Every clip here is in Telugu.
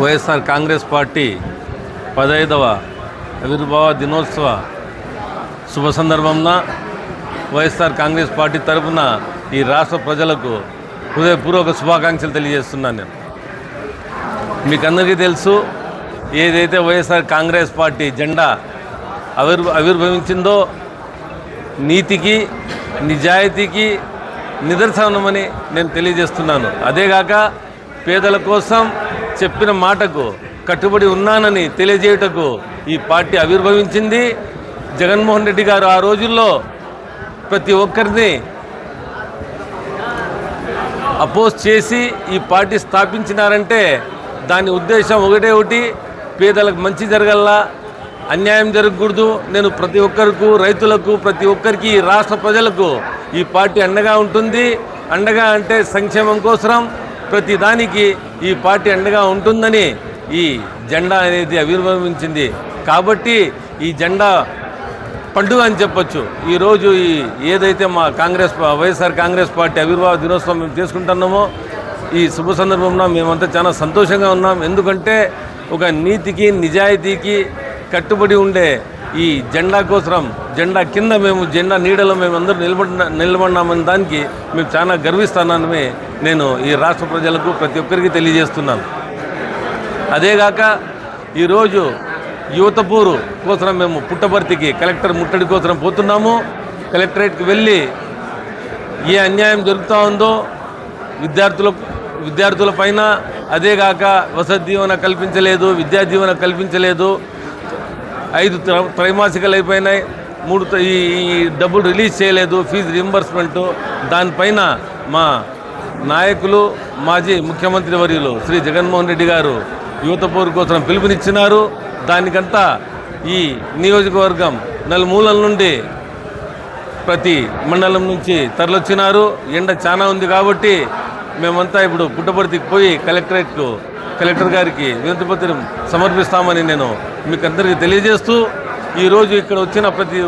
వైఎస్ఆర్ కాంగ్రెస్ పార్టీ పదహైదవ ఆవిర్భావ దినోత్సవ శుభ సందర్భంన వైఎస్ఆర్ కాంగ్రెస్ పార్టీ తరఫున ఈ రాష్ట్ర ప్రజలకు హృదయపూర్వక శుభాకాంక్షలు తెలియజేస్తున్నాను నేను. మీకు అందరికీ తెలుసు ఏదైతే వైఎస్ఆర్ కాంగ్రెస్ పార్టీ జెండా ఆవిర్ ఆవిర్భవించిందో నీతికి నిజాయితీకి నిదర్శనమని నేను తెలియజేస్తున్నాను. అదేగాక పేదల కోసం చెప్పిన మాటకు కట్టుబడి ఉన్నానని తెలియజేయుటకు ఈ పార్టీ ఆవిర్భవించింది. జగన్మోహన్ రెడ్డి గారు ఆ రోజుల్లో ప్రతి ఒక్కరిని అపోజ్ చేసి ఈ పార్టీ స్థాపించినారంటే దాని ఉద్దేశం ఒకటే ఒకటి పేదలకు మంచి జరగల్లా అన్యాయం జరగకూడదు. నేను ప్రతి ఒక్కరికి రైతులకు ప్రతి ఒక్కరికి రాష్ట్ర ప్రజలకు ఈ పార్టీ అండగా ఉంటుంది. అండగా అంటే సంక్షేమం కోసం ప్రతి దానికి ఈ పార్టీ అండగా ఉంటుందని ఈ జెండా అనేది ఆవిర్భవించింది కాబట్టి ఈ జెండా పండుగ అని చెప్పొచ్చు. ఈరోజు ఈ ఏదైతే మా కాంగ్రెస్ వైఎస్ఆర్ కాంగ్రెస్ పార్టీ ఆవిర్భావ దినోత్సవం మేము చేసుకుంటున్నామో ఈ శుభ సందర్భంలో మేమంతా చాలా సంతోషంగా ఉన్నాం. ఎందుకంటే ఒక నీతికి నిజాయితీకి కట్టుబడి ఉండే ఈ జెండా కోసరం జెండా కింద మేము జెండా నీడలో మేము అందరూ నిలబడిన నిలబడినామని దానికి మేము చాలా గర్విస్తానని నేను ఈ రాష్ట్ర ప్రజలకు ప్రతి ఒక్కరికి తెలియజేస్తున్నాను. అదేగాక ఈరోజు యువతపూరు కోసరం మేము పుట్టపర్తికి కలెక్టర్ ముట్టడి కోసరం పోతున్నాము. కలెక్టరేట్కి వెళ్ళి ఏ అన్యాయం జరుగుతూ ఉందో విద్యార్థుల విద్యార్థుల పైన అదేగాక వసతి దీవెన కల్పించలేదు విద్యా దీవెన కల్పించలేదు ఐదు త్ర- అయిపోయినాయి మూడు త- ఈ ఈ డబ్బులు రిలీజ్ చేయలేదు ఫీజు రింబర్స్మెంటు దానిపైన మా నాయకులు మాజీ ముఖ్యమంత్రి వర్యులు శ్రీ జగన్మోహన్ రెడ్డి గారు యువత పోరు కోసం పిలుపునిచ్చినారు. దానికంతా ఈ నియోజకవర్గం నలుమూలల నుండి ప్రతి మండలం నుంచి తరలొచ్చినారు. ఎండ చాలా ఉంది కాబట్టి మేమంతా ఇప్పుడు పుట్టపర్తికి పోయి కలెక్టరేట్కు కలెక్టర్ గారికి వినతిపత్రం సమర్పిస్తామని నేను మీకు అందరికీ తెలియజేస్తూ ఈరోజు ఇక్కడ వచ్చిన ప్రతి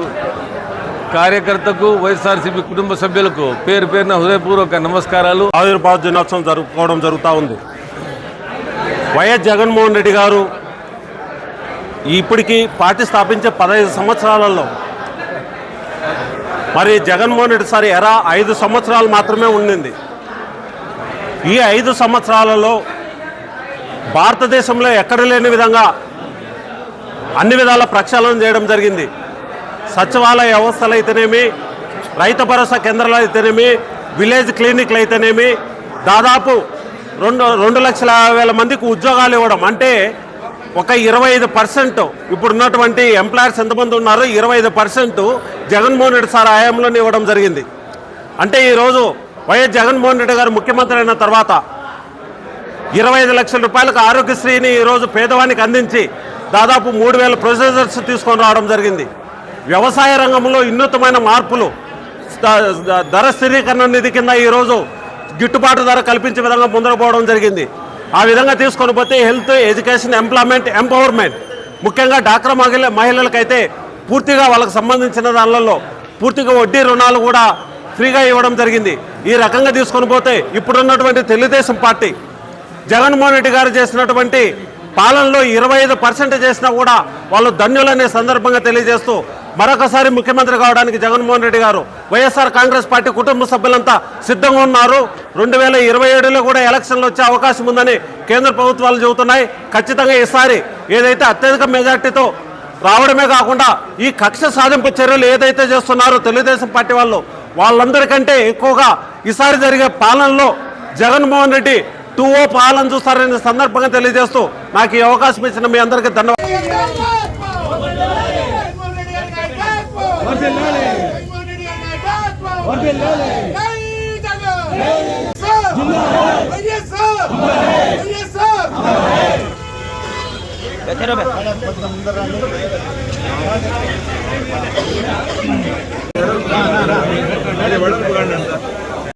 కార్యకర్తకు వైఎస్ఆర్సీపీ కుటుంబ సభ్యులకు పేరు పేరున హృదయపూర్వక నమస్కారాలు. ఆవిర్భావ దినోత్సవం జరుపుకోవడం జరుగుతూ ఉంది. వైఎస్ జగన్మోహన్ రెడ్డి గారు ఇప్పటికీ పార్టీ స్థాపించే పదహైదు సంవత్సరాలలో మరి జగన్మోహన్ రెడ్డి సార్ ఎరా ఐదు సంవత్సరాలు మాత్రమే ఉండింది. ఈ ఐదు సంవత్సరాలలో భారతదేశంలో ఎక్కడ లేని విధంగా అన్ని విధాల ప్రక్షాళన చేయడం జరిగింది. సచివాలయ వ్యవస్థలు అయితేనేమి రైతు భరోసా కేంద్రాలు అయితేనేమి విలేజ్ క్లినిక్లు అయితేనేమి దాదాపు రెండు రెండు లక్షల యాభై వేల మందికి ఉద్యోగాలు ఇవ్వడం. అంటే ఒక ఇరవై ఐదు పర్సెంట్ ఇప్పుడున్నటువంటి ఎంప్లాయర్స్ ఎంతమంది ఉన్నారో ఇరవై ఐదు పర్సెంట్ జగన్మోహన్ రెడ్డి సార్ హయాంలోనే ఇవ్వడం జరిగింది. అంటే ఈరోజు వైఎస్ జగన్మోహన్ రెడ్డి గారు ముఖ్యమంత్రి అయిన తర్వాత ఇరవై ఐదు లక్షల రూపాయలకు ఆరోగ్యశ్రీని ఈరోజు పేదవానికి అందించి దాదాపు మూడు వేల ప్రొసీజర్స్ తీసుకొని రావడం జరిగింది. వ్యవసాయ రంగంలో వినూతమైన మార్పులు ధర స్థిరీకరణ నిధి కింద ఈరోజు గిట్టుబాటు ధర కల్పించే విధంగా ముందరపోవడం జరిగింది. ఆ విధంగా తీసుకొని పోతే హెల్త్ ఎడ్యుకేషన్ ఎంప్లాయ్మెంట్ ఎంపవర్మెంట్ ముఖ్యంగా డాక్రా మహిళ మహిళలకైతే పూర్తిగా వాళ్ళకు సంబంధించిన దానిలలో పూర్తిగా వడ్డీ రుణాలు కూడా ఫ్రీగా ఇవ్వడం జరిగింది. ఈ రకంగా తీసుకొని పోతే ఇప్పుడున్నటువంటి తెలుగుదేశం పార్టీ జగన్మోహన్ రెడ్డి గారు చేసినటువంటి పాలనలో ఇరవై ఐదు పర్సెంట్ చేసినా కూడా వాళ్ళు ధన్యులనే సందర్భంగా తెలియజేస్తూ మరొకసారి ముఖ్యమంత్రి కావడానికి జగన్మోహన్ రెడ్డి గారు వైఎస్ఆర్ కాంగ్రెస్ పార్టీ కుటుంబ సభ్యులంతా సిద్ధంగా ఉన్నారు. రెండు వేల ఇరవై ఏడులో కూడా ఎలక్షన్లు వచ్చే అవకాశం ఉందని కేంద్ర ప్రభుత్వాలు చెబుతున్నాయి. ఖచ్చితంగా ఈసారి ఏదైతే అత్యధిక మెజార్టీతో రావడమే కాకుండా ఈ కక్ష సాధింపు చర్యలు ఏదైతే చేస్తున్నారో తెలుగుదేశం పార్టీ వాళ్ళు వాళ్ళందరికంటే ఎక్కువగా ఈసారి జరిగే పాలనలో జగన్మోహన్ రెడ్డి టూ ఓ పాలన చూస్తారనే సందర్భంగా తెలియజేస్తూ నాకు ఈ అవకాశం ఇచ్చిన మీ అందరికీ ధన్యవాదాలు